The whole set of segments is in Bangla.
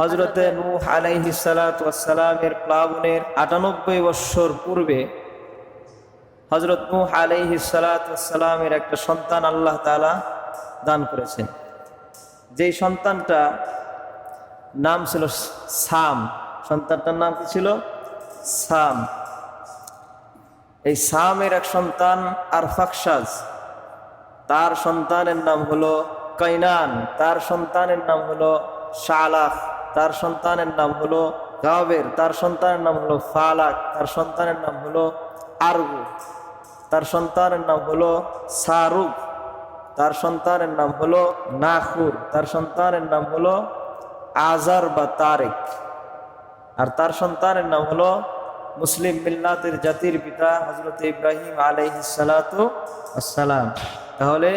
হজরতে নূহ আলাইহি সালামের প্লাবনের আটানব্বই বৎসর পূর্বে হজরত নূহ আলাইহি সালামের একটা সন্তান আল্লাহ তাআলা দান করেছেন। যেই সন্তানটা নাম ছিল সাম। সন্তানটার নাম কি ছিল? সাম। এই সামের এক সন্তান আর আরফাকসাজ তার সন্তানের নাম হলো কৈনান তার সন্তানের নাম হলো শালাফ তার সন্তানের নাম হলো গাবের, তার সন্তানের নাম হলো ফালাক, তার সন্তানের নাম হলো আরবু, তার সন্তানের নাম হলো সারুক, তার সন্তানের নাম হলো নাখুর, তার সন্তানের নাম হলো আজার বা তারেক, আর তার সন্তানের নাম হলো মুসলিম মিল্লাতের জাতির পিতা হজরত ইব্রাহিম আলাইহিসালাম তাহলে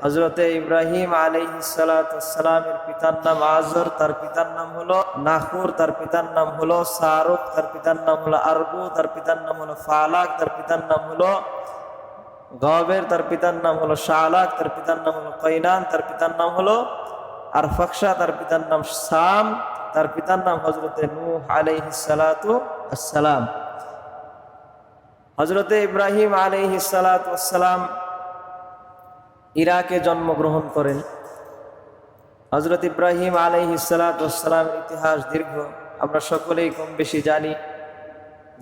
হজরতে ইব্রাহিম আলাইহিসালামের পিতার নাম আজর তার পিতার নাম হলো নাহুর তার পিতার নাম হলো শাহরুখ তার পিতার নাম হলো আরবু তার পিতার নাম হলো ফালাক তার পিতার নাম হলো গবের তার পিতার নাম হলো শালাক তার পিতার নাম হলো কৈনান তার পিতার নাম হলো আর ফকসা তার পিতার নাম সাম তার পিতার নাম হজরতে নূহ আলাইহিসালাম হজরতে ইব্রাহিম আলাইহিসালাম ইরাকে জন্মগ্রহণ করেন। হজরত ইব্রাহিম আলাইহিসালামের ইতিহাস দীর্ঘ, আমরা সকলেই কম বেশি জানি।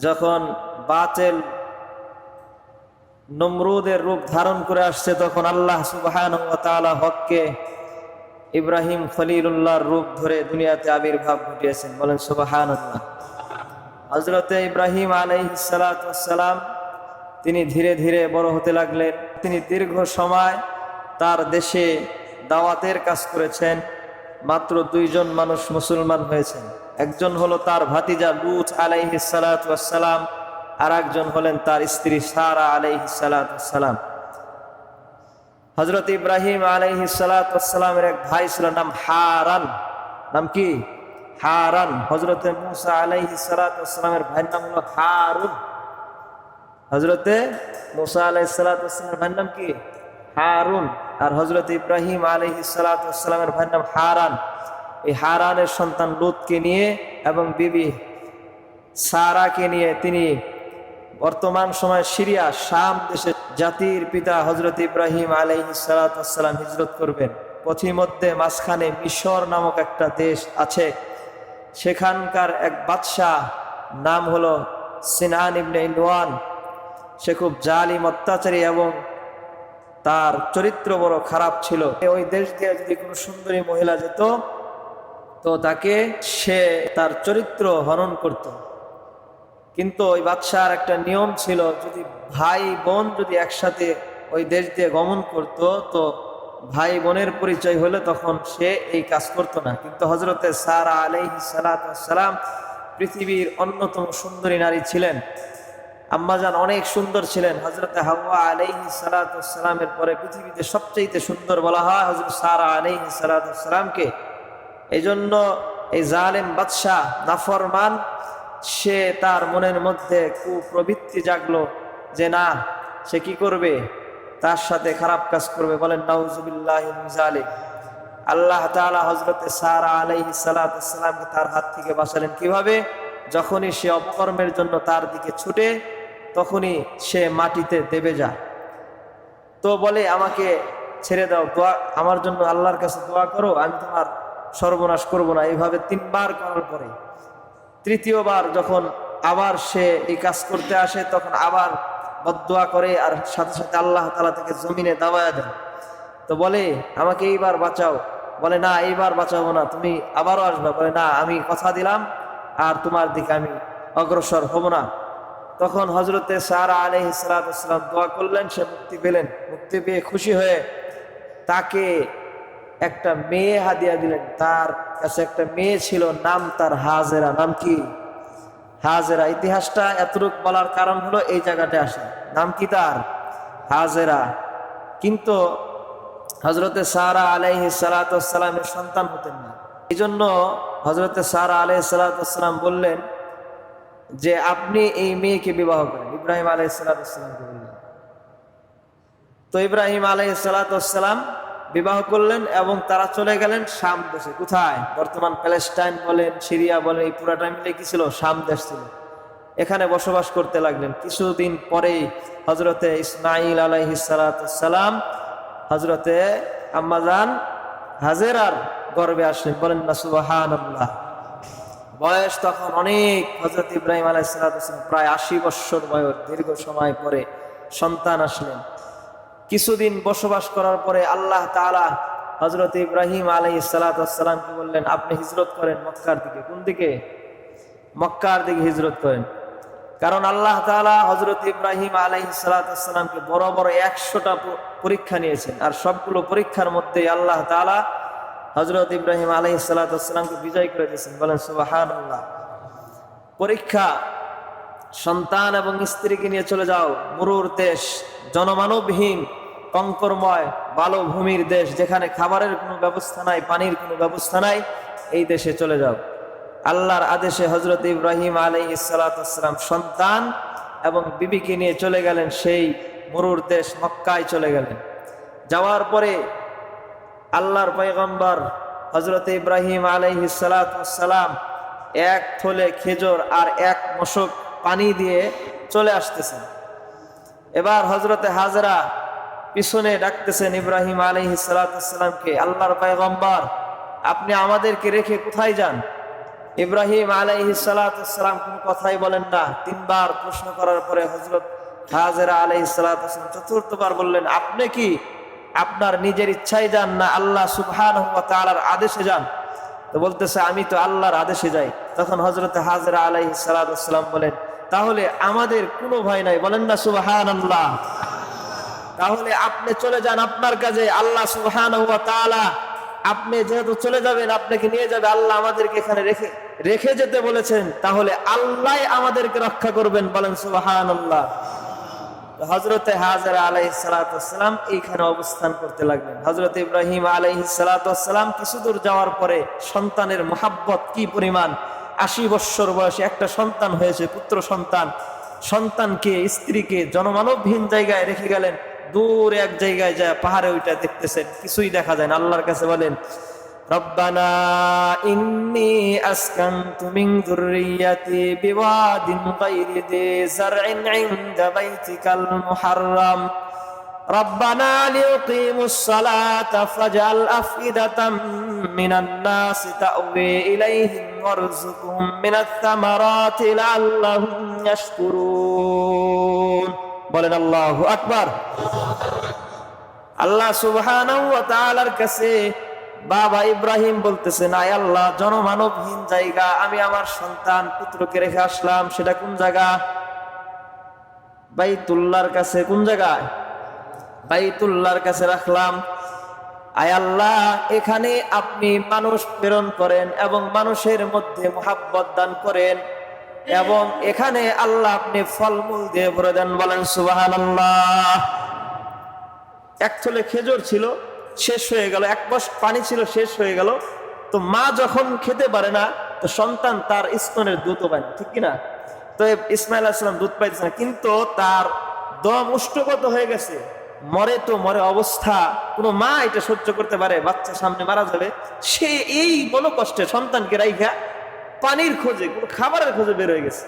যখন বাতেল নমরুদের রূপ ধারণ করে আসছে, তখন আল্লাহ সুবাহান হককে ইব্রাহিম খলিলুল্লাহর রূপ ধরে দুনিয়াতে আবির্ভাব ঘটিয়েছেন। বলেন সুবাহান হজরতে ইব্রাহিম আলাইসালাম তিনি ধীরে ধীরে বড় হতে লাগলেন। তিনি দীর্ঘ সময় তার দেশে দাওয়াতের কাজ করেছেন মাত্র দুইজন মানুষ মুসলমান হয়েছেন। একজন হলো তার ভাতিজা লুত আলাইহিসালাম আর একজন হলেন তার স্ত্রী সারা আলাইহিসালাম হজরত ইব্রাহিম আলাইহিসালামের এক ভাই ছিল নাম হারান। নাম কি? হারান। হজরতে মুসা আলাইহিসালামের ভাইয়ের নাম হলো হারুন। হজরতে মুসা আলাইসালামের ভাইয়ের নাম কি? হারুন আর হজরত ইব্রাহিম আলহিসালামের ভাইয়ের নাম হারান। এই হারানের সন্তান লুতকে নিয়ে এবং বিবি সারাকে নিয়ে তিনি বর্তমান সময় সিরিয়া, শাম দেশের জাতির পিতা হজরত ইব্রাহিম আলহিসালাম হিজরত করবেন। পথিমধ্যে মাঝখানে মিশর নামক একটা দেশ আছে। সেখানকার এক বাদশাহ নাম হলো সিনান ইবনে ইনওয়ান। সে খুব জালিম, অত্যাচারী এবং তার চরিত্র বড় খারাপ ছিল। ওই দেশ দিয়ে যদি কোনো সুন্দরী মহিলা যেত, তো তাকে সে তার চরিত্র হরণ করত। কিন্তু ওই বাদশার একটা নিয়ম ছিল, যদি ভাই বোন যদি একসাথে ওই দেশ দিয়ে গমন করত, তো ভাই বোনের পরিচয় হলে তখন সে এই কাজ করত না। কিন্তু হজরতে সারা আলাইহি সালাম পৃথিবীর অন্যতম সুন্দরী নারী ছিলেন। আম্মাজান অনেক সুন্দর ছিলেন। হজরতে হাওয়া আলাইহি সালাতামের পরে পৃথিবীতে সবচেয়ে সুন্দর বলা হয় হজরত সারা আলাইহি সালাতামকে এই জন্য এই জালেম বাদশাহ নাফরমান, সে তার মনের মধ্যে কুপ্রবৃত্তি জাগলো যে না, সে কি করবে? তার সাথে খারাপ কাজ করবে বলেন নাউজুবিল্লাহ জালিম আল্লাহ তালা হজরতে সারা আলাইহি সালাতামকে তার হাত থেকে বাঁচালেন। কীভাবে? যখনই সে অপকর্মের জন্য তার দিকে ছুটে তখনই সে মাটিতে দেবে যায় তো বলে, আমাকে ছেড়ে দাও, দোয়া, আমার জন্য আল্লাহর কাছে দোয়া করো, আমি তোমার সর্বনাশ করব না। এইভাবে তিনবার করার পরে, তৃতীয়বার যখন আবার সে এই কাজ করতে আসে, তখন আবার বদোয়া করে আর সাথে সাথে আল্লাহ তালা থেকে জমিনে দাবায়া দেয় তো বলে, আমাকে এইবার বাঁচাও। বলে, না, এইবার বাঁচাবো না, তুমি আবারও আসবে। বলে, না, আমি কথা দিলাম আর তোমার দিকে আমি অগ্রসর হব না। তখন হজরতে সারা আলহ ইসলাম দোয়া করলেন, সে মুক্তি পেলেন। মুক্তি পেয়ে খুশি হয়ে তাকে একটা মেয়ে হাদিয়া দিলেন। তার কাছে একটা মেয়ে ছিল, নাম তার হাজেরা। নাম কি? হাজেরা। ইতিহাসটা এতটুক বলার কারণ হলো এই জায়গাটা আসে। নাম কি তার? হাজেরা। কিন্তু হজরতে সারা আলাইহি সালাতামের সন্তান হতেন না। এই জন্য হজরতে সারা আলাই সালাতাম বললেন যে আপনি এই মেয়েকে বিবাহ করেন। ইব্রাহিম আলাই সালাতামকে বললেন। তো ইব্রাহিম আলাই সালাতাম বিবাহ করলেন এবং তারা চলে গেলেন শাম দেশে। কোথায়? বর্তমান প্যালেস্টাইন বলেন, সিরিয়া বলেন, এই পুরাটা মিলে কি ছিল? শাম দেশ ছিল। এখানে বসবাস করতে লাগলেন। কিছুদিন পরেই হজরতে ইসমাইল আলাইহিসালাম হজরতে আম্মাজান হাজেরার গর্বে আসলেন। বলেন না সুবাহান আল্লাহ বয়স তখন অনেক হজরত ইব্রাহিম আলাইসালাম প্রায় আশি বৎসর বয়স, দীর্ঘ সময় পরে সন্তান আসলেন। কিছুদিন বসবাস করার পরে আল্লাহ তাআলা হজরত ইব্রাহিম আলাই সালাতামকে বললেন, আপনি হিজরত করেন মক্কার দিকে। কোন দিকে? মক্কার দিকে হিজরত করেন। কারণ আল্লাহ তাআলা হজরত ইব্রাহিম আলাই সালাতামকে বড় বড় একশোটা পরীক্ষা নিয়েছেন। আর সবগুলো পরীক্ষার মধ্যে আল্লাহ তাআলা হজরত ইব্রাহিম আলাই সালাতামকে বিজয় করে দিয়েছেন। বলেন সুবাহান পরীক্ষা, সন্তান এবং স্ত্রীকে নিয়ে চলে যাও। মরুর দেশ, জনমানবহীন, কঙ্করময় বালো ভূমির দেশ, যেখানে খাবারের কোনো ব্যবস্থা নাই, পানির কোনো ব্যবস্থা নাই, এই দেশে চলে যাও। আল্লাহর আদেশে হজরত ইব্রাহিম আলাই ইসালাতাম সন্তান এবং বিবিকে নিয়ে চলে গেলেন, সেই মরুর দেশ মক্কায় চলে গেলেন। যাওয়ার পরে আল্লাহর পয়গম্বর হজরত ইব্রাহিম আলাইহি সালাম এক থলে খেজুর আর এক মশক পানি দিয়ে চলে আসতেছেন। এবার হজরতে হাজরা পিছনে ডাকতেছেন ইব্রাহিম আলাইহি সালামকে, আল্লাহর পয়গম্বর, আপনি আমাদেরকে রেখে কোথায় যান? ইব্রাহিম আলাইহি সালাম কোনো কথাই বলেন না। তিনবার প্রশ্ন করার পরে হজরত হাজরা আলাইহি সালাম চতুর্থবার বললেন, আপনি কি আপনার নিজের ইচ্ছায় যান না, আল্লাহ সুবহান আদেশে যান। তো বলতেছে, আমি তো আল্লাহর আদেশে যাই। তখন হজরত হাজরা আলাই সালাম বলেন, তাহলে আমাদের কোনো ভয় নাই। বলেন না সুবহান আল্লাহ তাহলে আপনি চলে যান আপনার কাজে, আল্লাহ সুবহান আপনি যেহেতু চলে যাবেন, আপনাকে নিয়ে যাবে, আল্লাহ আমাদেরকে এখানে রেখে রেখে যেতে বলেছেন। তাহলে আল্লাহ আমাদেরকে রক্ষা করবেন বলেন সুবহান আল্লাহ হজরতে হাজার আলাই সালাতাম এইখানে অবস্থান করতে লাগলেন। হজরত ইব্রাহিম আলাইহি সালাতাম কিছু দূর যাওয়ার পরে সন্তানের মহাব্বত কি পরিমাণ? আশি বৎসর বয়সে একটা সন্তান হয়েছে, পুত্র সন্তান। সন্তানকে, স্ত্রীকে জনমানবহীন জায়গায় রেখে গেলেন। দূর এক জায়গায় যায়, পাহাড়ে ওইটা দেখতেছেন, কিছুই দেখা যায় না। আল্লাহর কাছে বলেন ربنا إني أسكنت من ذريتي بواد غير ذي زرع عند بيتك المحرم ربنا ليقيموا الصلاة فاجعل أفئدة من الناس تأوي إليهم وارزقهم من الثمرات لعلهم يشكرون বলেন আল্লাহ আকবার আল্লাহ সুবহানাহু ওয়া তাআলার কাছে বাবা ইব্রাহিম বলতেছেন আয় আল্লাহ, জনমানবহীন জায়গা, আমি আমার সন্তান পুত্রকে রেখে আসলাম, সেটা কোন জায়গা? বাইতুল্লাহর কাছে, কোন জায়গায়? বাইতুল্লাহর কাছে রাখলাম, আয় আল্লাহ, এখানে আপনি মানুষ প্রেরণ করেন এবং মানুষের মধ্যে মোহাব্বত দান করেন এবং এখানে আল্লাহ আপনি ফলমূল দিয়ে ভরে দেন। বলেন সুবাহান আল্লাহ এক থলে খেজুর ছিল শেষ হয়ে গেল, এক বস পানি ছিল, শেষ হয়ে গেল। তো মা যখন খেতে পারে না, তো সন্তান তার স্তনের দুধও পায় না, ঠিক কিনা তো ইসমাইল আসলাম দুধ পাইতেছে না, কিন্তু তার দম উষ্ঠগত হয়ে গেছে। মরে তো মরে অবস্থা, কোনো মা এটা সহ্য করতে পারে, বাচ্চা সামনে মারা যাবে। সে এই বলো কষ্টে সন্তানকে রাইখা পানির খোঁজে, কোনো খাবারের খোঁজে বের হয়ে গেছে।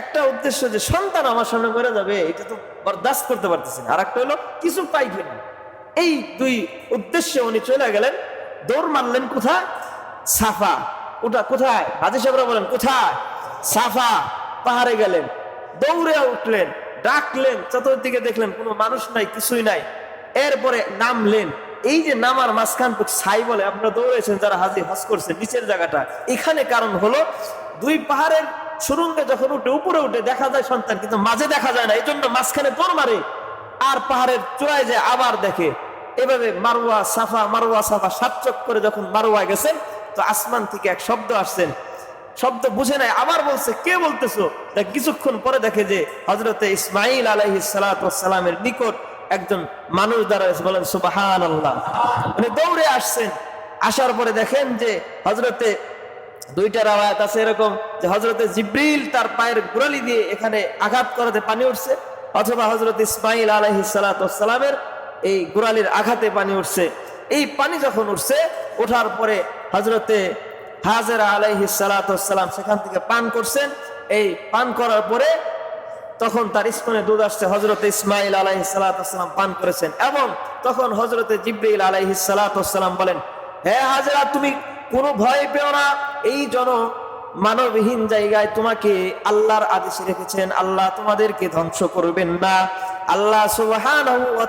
একটা উদ্দেশ্য যে সন্তান আমার সামনে মরে যাবে, এটা তো বরদাস্ত করতে পারতেছে না। আর একটা হলো, কিছু পাই কিনা এই দুই উদ্দেশ্যে উনি চলে গেলেন। দৌড় মারলেন কোথায়? সাফা। ওটা কোথায়? হাজি সাহেবরা বলেন, কোথায়? সাফা পাহাড়ে গেলেন। দৌড়ে উঠলেন, ডাকলেন, চতুর্দিকে দেখলেন কোনো মানুষ নাই, কিছুই নাই। এরপরে নামলেন। এই যে নামার মাঝখান ছাই বলে আপনারা দৌড়েছেন, যারা হাজি, হজ করছেন, নিচের জায়গাটা। এখানে কারণ হলো, দুই পাহাড়ের সুরঙ্গে যখন উঠে, উপরে উঠে দেখা যায় সন্তান, কিন্তু মাঝে দেখা যায় না। এই জন্য মাঝখানে দৌড় মারে। আর পাহাড়ের চূড়ায় যে আবার দেখে। এভাবে মারুয়া সাফা মারুয়া সাফা সাত করে যখন মারুয়া গেছেন তো আসমান থেকে এক শব্দ আসছেন শব্দ বুঝে নাই, আবার বলছে, কে বলতেছো? কিছুক্ষণ পরে দেখে যে হজরতে ইসমাইল আলহি সালামের নিকট একজন মানুষ দাঁড়ায় বলেন সুবাহান আল্লাহ মানে দৌড়ে আসছেন। আসার পরে দেখেন যে হজরতে দুইটা রাওয়ায়াত আছে এরকম, যে হজরতে জিব্রিল তার পায়ের গুড়ালি দিয়ে এখানে আঘাত করাতে পানি উঠছে। অথবা হজরত ইসমাইল আলহি সালামের এই গোড়ালির আঘাতে পানি উঠছে। এই পানি যখন উঠছে, ওঠার পরে হজরতে হাজরা আলাইহি সালাম সেখান থেকে পান করছেন। এই পান করার পরে তখন তার স্তনে দুধ আসছে হজরত ইসমাইল আলাইহি সালাম পান করেছেন। এবং তখন হজরতে জিব্রাইল আলাইহি সালাম বলেন হ্যাঁ হাজরা, তুমি কোনো ভয় পেও না। এই জন মানবহীন জায়গায় তোমাকে আল্লাহর আদেশে রেখেছেন। আল্লাহ তোমাদেরকে ধ্বংস করবেন না। আল্লাহ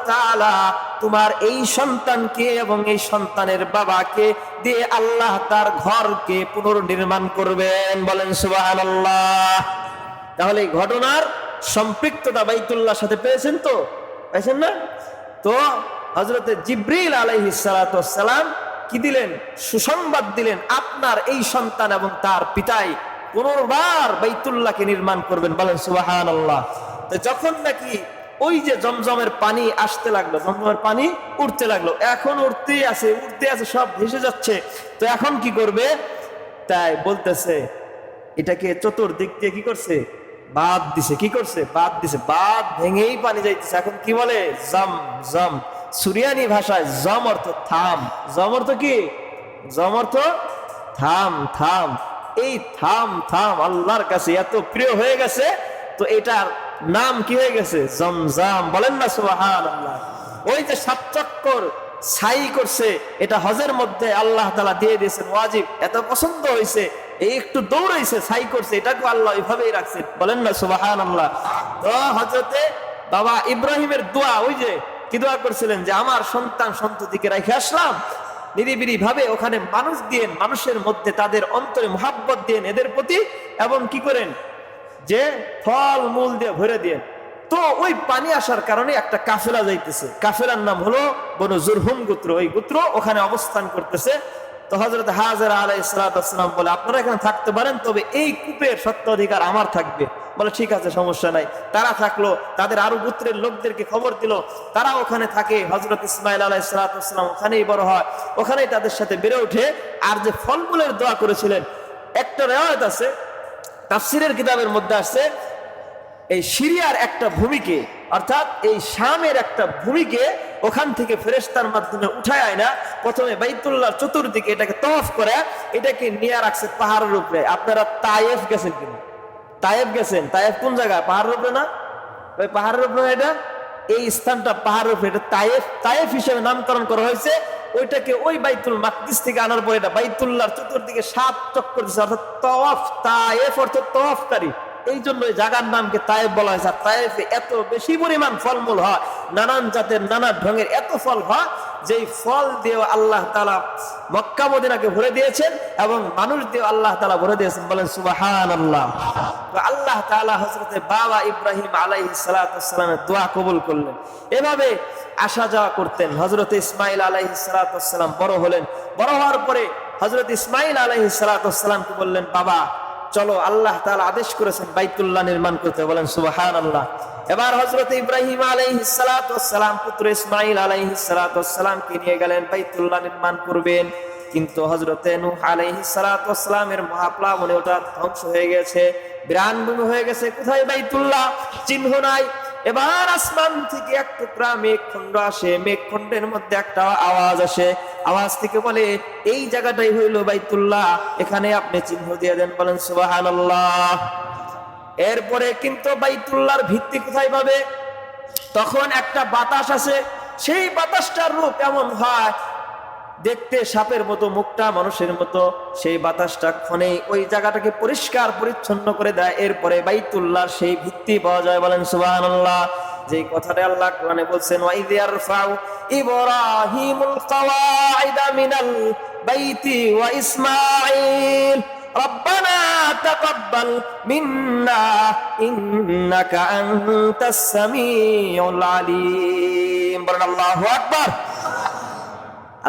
তাআলা তোমার এই সন্তানকে এবং এই সন্তানের বাবাকে দিয়ে আল্লাহ তার ঘরকে পুনর্নির্মাণ করবেন। বলেন সুবাহান আল্লাহ তাহলে এই ঘটনার সম্পৃক্ততা বাইতুল্লাহর সাথে পেয়েছেন তো? পেয়েছেন না? তো হজরতে জিব্রিল আলাইহি সালাম কি দিলেন, সুসংবাদ দিলেন আপনার এই সন্তান এবং তার পিতাই পুনর্বার বাইতুল্লাহকে নির্মাণ করবেন। বলেন সুবাহান আল্লাহ যখন নাকি ওই যে জমজমের পানি আসতে লাগল, জমজমের পানি উঠতে লাগল, এখন উঠতেই আছে উঠতে আছে, সব ভেসে যাচ্ছে। তো এখন কি করবে? তাই বলতেছে, এটাকে চতুর্দিক দিয়ে কি করছে? বাদ দিছে। কি করছে? বাদ দিছে। বাদ ভেঙেই পানি যাইতেছে। এখন কি বলে? জম জম। সুরিয়ানি ভাষায় জম অর্থ থাম। জম অর্থ কি? জম অর্থ থাম থাম। এই থাম থাম আল্লাহর কাছে এত প্রিয় হয়ে গেছে, তো এটার নাম কি হয়ে গেছে? জমজাম। বলেন না সুবাহান আল্লাহ ওই যে সাত চক্কর ছাই করছে, এটা হজের মধ্যে আল্লাহ তালা দিয়ে দিয়েছেন, ওয়াজিব। এত পছন্দ হয়েছে এই একটু দৌড়াইছে, ছাই করছে এটাকে আল্লাহ ওইভাবেই রাখছে বলেন না সুবাহান আল্লাহ তো হজরতে বাবা ইব্রাহিমের দোয়া, ওই যে কি দোয়া করছিলেন যে আমার সন্তান সন্ততিকে রেখে আসলাম? নিরিবিরি ভাবে ওখানে মানুষ দিয়েন মানুষের মধ্যে তাদের অন্তরে মোহাব্বত দিয়েন এদের প্রতি এবং কি করেন? যে ফল মূল দিয়ে ভরে দিয়ে। তো ওই পানি আসার কারণে একটা কাফেলা যাইতেছে। কাফেলার নাম হলো বনু জুরহুম গোত্র। ওই গোত্র ওখানে অবস্থান করতেছে। তো হজরত হাজার আলাই সালাম বলে, আপনারা এখানে থাকতে পারেন, তবে এই কূপের সত্য অধিকার আমার থাকবে। বলে, ঠিক আছে, সমস্যা নাই। তারা থাকল, তাদের আরও পুত্রের লোকদেরকে খবর দিল। তারা ওখানে থাকে হজরত ইসমাইল আলাই সালাতাম ওখানেই বড় হয়। ওখানেই তাদের সাথে বেড়ে ওঠে আর যে ফলমূলের দোয়া করেছিলেন, একটা রেওয়ায়ত আছে, তাফসিরের কিতাবের মধ্যে আসছে, এই সিরিয়ার একটা ভূমিকে, অর্থাৎ এই শামের একটা ভূমিকে ওখান থেকে ফেরেস্তার মাধ্যমে উঠায় আয় না। প্রথমে বাইতুল্লাহ চতুর্দিকে এটাকে তফ করে, এটাকে নিয়ে রাখছে পাহাড়ের উপরে। আপনারা তায়েফ গেছেন কিনা? তায়েফ গেছেন। তায়েব কোন জায়গায় পাহাড়ের উপরে না? ওই পাহাড়ের উপরে এটা? এই স্থানটা পাহাড়ের উপরে এটা তায়েফ তায়েফ হিসেবে নামকরণ করা হয়েছে। ওইটাকে ওই বাইতুল মাকদিস থেকে আনার পরে এটা বাইতুল্লাহর চতুর্দিকে সাত চক্কর দিচ্ছে অর্থাৎ তওয়াফ তায়েফ অর্থাৎ তওয়াফকারী। এই জন্য জায়গার নামকে তায়েফ বলা হয়েছে তায়েফে এত বেশি পরিমাণ ফলমূল হয়, নানান জাতের নানা ঢঙের এত ফল হয়, যেই ফল দিয়ে আল্লাহ তালা মক্কা মদিনাকে ভরে দিয়েছেন এবং মানুষ দিয়ে আল্লাহ তালা ভরে দিয়েছেন। বলেন সুবাহান আল্লাহ আল্লাহ তালা হজরতে বাবা ইব্রাহিম আলাই সালাতামের দোয়া কবুল করলেন। এভাবে আসা যাওয়া করতেন। হজরত ইসমাইল আলাই সালাতাম বড় হলেন। বড় হওয়ার পরে হজরত ইসমাইল আলাই সালাতামকে বললেন, বাবা চলো আল্লাহ তালা আদেশ করেছেন বাইতুল্লাহ নির্মাণ করতে, বলেন সুবাহান আল্লাহ এবার হজরত ইব্রাহিম আলাইহিসালাম পুত্র ইসমাইল আলাইহিসালামকে নিয়ে গেলেন, বাইতুল্লাহ নির্মাণ করবেন। কিন্তু হজরতে নূহ আলাইহিসালামের মহাপ্লাবনে ওটা ধ্বংস হয়ে গেছে, বিরানভূমি হয়ে গেছে। কোথায় বাইতুল্লাহ? চিহ্ন নাই। এবার আসমান থেকে এক টুকরা মেঘখণ্ড আসে, মেঘখণ্ডের মধ্যে একটা আওয়াজ আসে। আওয়াজ থেকে বলে, এই জায়গাটাই হইল বাইতুল্লাহ, এখানে আপনি চিহ্ন দিয়ে দেন। বলেন সুবাহান এরপরে কিন্তু বাইতুল্লাহর ভিত্তি কোথায় পাবে? তখন একটা বাতাস আসে। সেই বাতাসটার রূপ এমন হয় দেখতে সাপের মতো মুখটা মানুষের মতো সেই বাতাসটা ক্ষণে ওই জায়গাটাকে পরিষ্কার পরিচ্ছন্ন করে দেয় এরপরে বাইতুল্লাহ সেই ভিত্তি পাওয়া যায় বলেন সুবাহ যে কথাটা আল্লাহ কোরআনে বলছেন ওয়াইদিয়ার ফাউ ইব্রাহিমুল কাওয়াইদা মিনাল বাইতি ওয়া ইসমাঈল ربنا تقبل منا إنك أنت السميع العليم بلن الله أكبر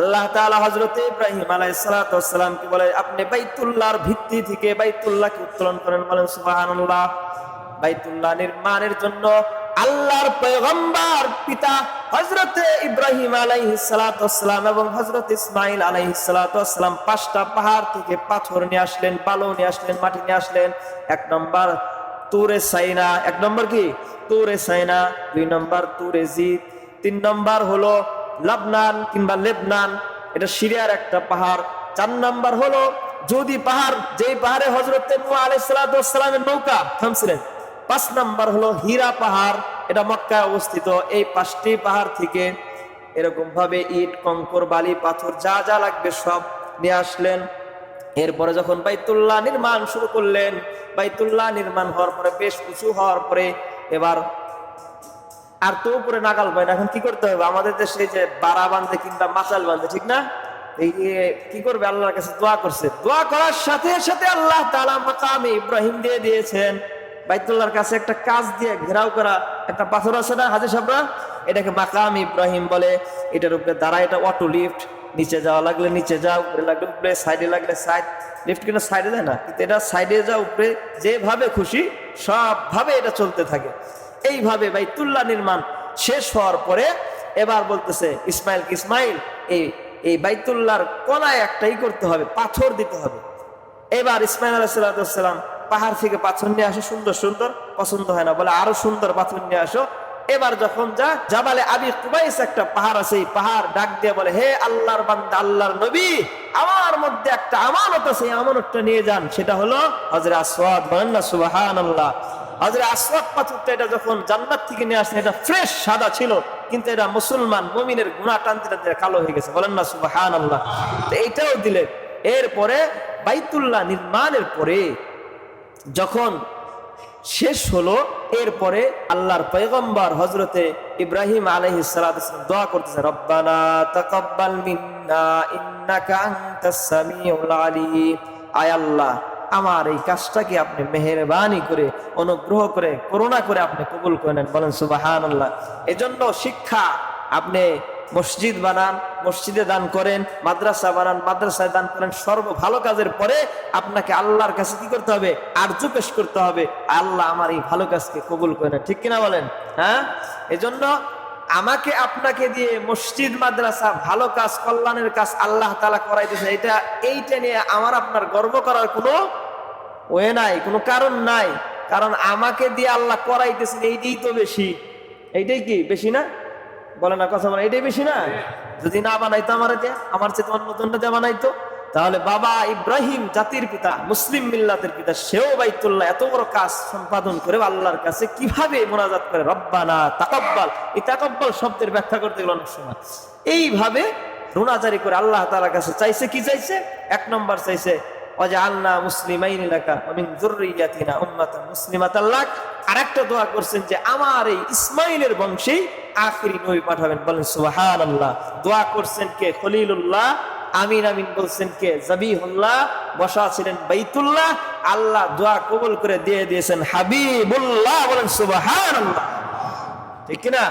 আল্লাহ তাআলা হযরত ইব্রাহিম আলাইহিস সালাতু কি বলে, আপনি বাইতুল্লাহর ভিত্তি থেকে বাইতুল্লাহকে উত্তোলন করেন। বলেন, সুবহানাল্লাহ। বাইতুল্লাহ নির্মাণের জন্য আল্লাহর পয়গম্বর পিতা হযরত ইব্রাহিম আলাইহিস সালাতু এবং হজরত ইসমাইল আলাইহিস সালাতু পাঁচটা পাহাড় থেকে পাথর নিয়ে আসলেন, বালু নিয়ে আসলেন, মাটি নিয়ে আসলেন। এক নম্বর তুরে সাইনা, এক নম্বর কি? তুরে সাইনা, দুই নম্বর তুরে জিদ, তিন নম্বর হলো লাবনান কিংবা লেবনান, এটা সিরিয়ার একটা পাহাড়। চার নাম্বার হলো, যদি পাহাড়, যেই পাহাড়ে হজরত আলাইসালামের নৌকা থামছিলেন, পাঁচ নাম্বার হলো হীরা পাহাড়, এটা মক্কায় অবস্থিত। এই পাঁচটি পাহাড় থেকে এরকম ভাবে ইট, কঙ্কর, বালি, পাথর, যা যা লাগবে সব নিয়ে আসলেন। এরপরে যখন বাইতুল্লাহ নির্মাণ শুরু করলেন, বাইতুল্লাহ নির্মাণ হওয়ার পরে, বেশ উঁচু হওয়ার পরে এবার আর তো উপরে নাগাল পায় না। এখন কি করতে হবে? আমাদের দেশে যে বাড়া বাঁধে কিংবা মাসাল বাঁধে, ঠিক না? এই কি করবে? আল্লাহর কাছে দোয়া করছে। দোয়া করার সাথে সাথে আল্লাহ তাআলা মাকামে ইব্রাহিম দিয়ে দিয়েছেন। বাইতুল্লাহর কাছে একটা কাজ দিয়ে ঘেরাও করা একটা পাথর আছে না, হাজি সাহরা এটাকে মাকাম ইব্রাহিম বলে। এটার উপরে দাঁড়া এটা অটো লিফট নিচে যাওয়া লাগলে নিচে যাও, উপরে লাগলে উপরে সাইডে লাগলে সাইড লিফট কিন্তু সাইডে দেয় না? কিন্তু এটা সাইডে যাও, উপরে যেভাবে খুশি সবভাবে এটা চলতে থাকে। এইভাবে বাইতুল্লাহ নির্মাণ শেষ হওয়ার পরে এবার বলতেছে, ইসমাইল ইসমাইল? এই এই বাইতুল্লাহর কোনায় একটাই করতে হবে, পাথর দিতে হবে। এবার ইসমাইল আলাহিসাল্লাম পাহাড় থেকে পাথর নিয়ে আসো, সুন্দর সুন্দর, পছন্দ হয় না, বলে, আরও সুন্দর পাথর নিয়ে আসো। এবার যখন যা, জাবালে আবি কুবাইস একটা পাহাড় আছে, এই পাহাড় ডাক দিয়ে বলে, হে আল্লাহর বান্দা, আল্লাহর নবী, আমার মধ্যে একটা আমানত আছে আমানতটা নিয়ে যান। সেটা হলো হজরে আসওয়াদ বলেন না হজরে আসওয়াদ পাথরটা এটা যখন জান্নাত থেকে নিয়ে আসেন এটা ফ্রেশ সাদা ছিল, কিন্তু এটা মুসলমান মুমিনের গুণা টানতে টানতে কালো হয়ে গেছে। বলেন না সুবাহান আল্লাহ তো এইটাও দিলেন এরপরে বাইতুল্লাহ নির্মাণের পরে যখন শেষ হলো, এরপরে আল্লাহর পয়গম্বর হজরতে ইব্রাহিম আলহ দোয়া করতেছে, রব্বানা তাকাব্বাল মিন্না ইন্নাকা আনতাস সামিউল আলিম। আয় আল্লাহ আমার এই কাজটাকে আপনি মেহেরবানি করে, অনুগ্রহ করে, করুণা করে আপনি কবুল করে নেন। বলেন সুবাহান এজন্য শিক্ষা, আপনি মসজিদ বানান, মসজিদে দান করেন, মাদ্রাসা বানান, মাদ্রাসায় দান করেন, সর্ব ভালো কাজের পরে আপনাকে আল্লাহর কাছে কি করতে হবে? আর্য পেশ করতে হবে। আল্লাহ আমার এই ভালো কাজকে কবুল করে নেন। ঠিক কিনা বলেন? হ্যাঁ? এজন্য আমাকে আপনাকে দিয়ে মসজিদ, মাদ্রাসা, ভালো কাজ, কল্যাণের কাজ আল্লাহ তালা করাইতেছে। এটা, এইটা নিয়ে আমার আপনার গর্ব করার কোনো ওয়ে নাই, কোনো কারণ নাই। কারণ আমাকে দিয়ে আল্লাহ করাইতেছেন, এইটাই তো বেশি। এইটাই কি, বেশি না? বলে না কথা বলে এটাই বেশি না? যদি না বানাইতো আমার আমার চেয়ে অন্য জন্য দিয়ে বানাইতো। তাহলে বাবা ইব্রাহিম জাতির পিতা, মুসলিম মিল্লাতের পিতা, সেও বাইতুল্লাহ, এত বড় কাজ সম্পাদন করে আল্লাহর কাছে কীভাবে মোনাজাত করে? রব্বানা তাকাব্বাল। এই তাকব্বাল শব্দের ব্যাখ্যা করতে গেল অনেক সময়। এইভাবে রুনাজারি করে আল্লাহ তালার কাছে চাইছে, কি চাইছে? এক নম্বর চাইছে অজাআলনা মুসলিমাইন লাকা ওয়া মিন যুররিয়াতিনা উম্মাতান মুসলিমাতান লাক। আরেকটা দোয়া করছেন যে, আমার এই ইসমাইলের বংশেই আখিরি নবী পাঠাবেন। বলেন, সুবহানাল্লাহ। দোয়া করছেন কে? খলিলুল্লাহ। আমিন আমিন বলছেন কে? জাবিহুল্লাহ। বসা ছিলেন বাইতুল্লাহ। আল্লাহ দোয়া কবুল করে দিয়ে দিয়েছেন, হাবিবুল্লাহ। বলেন, সুবহানাল্লাহ। ঠিক কিনা?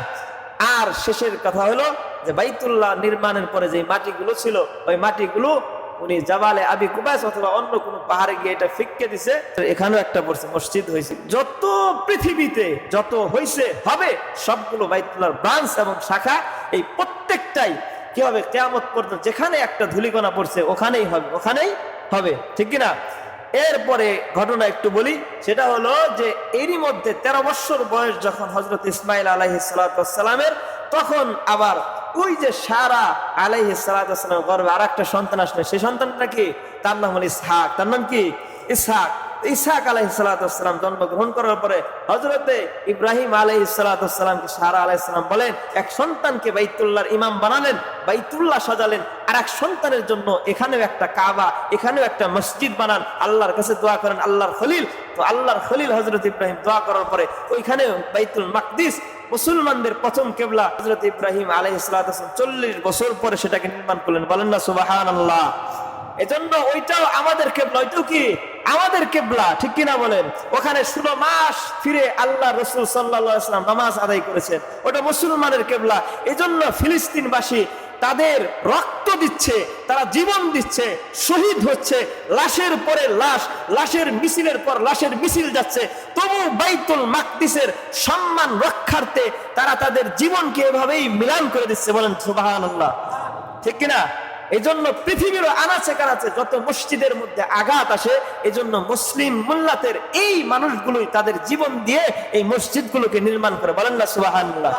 আর শেষের কথা হলো যে, বাইতুল্লাহ নির্মাণের পরে যে মাটিগুলো ছিল, ওই মাটিগুলো উনি জাবালে আবি কুবাস অথবা অন্য কোনো পাহাড়ে গিয়ে এটা ফিক্কে দিছে। এখানেও একটা পড়ছে, মসজিদ হয়েছে যত পৃথিবীতে যত হয়েছে হবে, সবগুলো বাইতুল্লাহর ব্রাঞ্চ এবং শাখা, এই প্রত্যেকটাই কি হবে? কেয়ামত পর্যন্ত যেখানে একটা ধুলিকণা পড়ছে, ওখানেই হবে ওখানেই হবে। ঠিক কিনা? এরপরে ঘটনা একটু বলি, সেটা হলো যে এরই মধ্যে তেরো বছর বয়স যখন হজরত ইসমাইল আলাহি সালামের তখন আবার ওই যে সারা আলাই সালাম গর্বে আর একটা সন্তান আসলে। সেই সন্তানটা কি? তার নাম হল ইসহাক। তার নাম কি? ইসহাক। ইসহাক আলাইহি সালাম জন্মগ্রহণ করার পরে হজরতে ইব্রাহিম আলাইহি সালামকে সারা আলাইসালাম বলেন, এক সন্তানকে বাইতুল্লাহর ইমাম বানালেন, বাইতুল্লাহ সাজালেন আর এক সন্তানের জন্য এখানেও একটা কাবা, এখানেও একটা মসজিদ বানান, আল্লাহর কাছে দোয়া করেন, আল্লাহর খলিল। তো আল্লাহর খলিল হজরত ইব্রাহিম দোয়া করার পরে ওইখানে বাইতুল মাকদিস, মুসলমানদের প্রথম কেবলা হজরত ইব্রাহিম আলাই চল্লিশ বছর পরে সেটাকে নির্মাণ করলেন। বলেন না সুবাহান আল্লাহ এজন্য ওইটাও আমাদের কেবলা, ওইটাও কি? আমাদের কেবলা, ঠিক কিনা বলেন? ওখানে ষোলো মাস ফিরে আল্লাহ রসুল সাল্লাহাম নামাজ আদায় করেছেন। ওটা মুসলমানের কেবলা। এজন্য ফিলিস্তিনবাসী তাদের রক্ত দিচ্ছে, তারা জীবন দিচ্ছে, শহীদ হচ্ছে, লাশের পরে লাশ, লাশের মিছিলের পর লাশের মিছিল যাচ্ছে। তবু বাইতুল মাকদিসের সম্মান রক্ষার্থে তারা তাদের জীবনকে এভাবেই মিলান করে দিচ্ছে বলেন সুবাহান ঠিক কিনা? এজন্য পৃথিবীর আনাচে কানাচে যত মসজিদের মধ্যে আঘাত আসে, এজন্য মুসলিম মুল্লাতের এই মানুষগুলোই তাদের জীবন দিয়ে এই মসজিদগুলোকে নির্মাণ করে। বলেন না সুবাহান্লাহ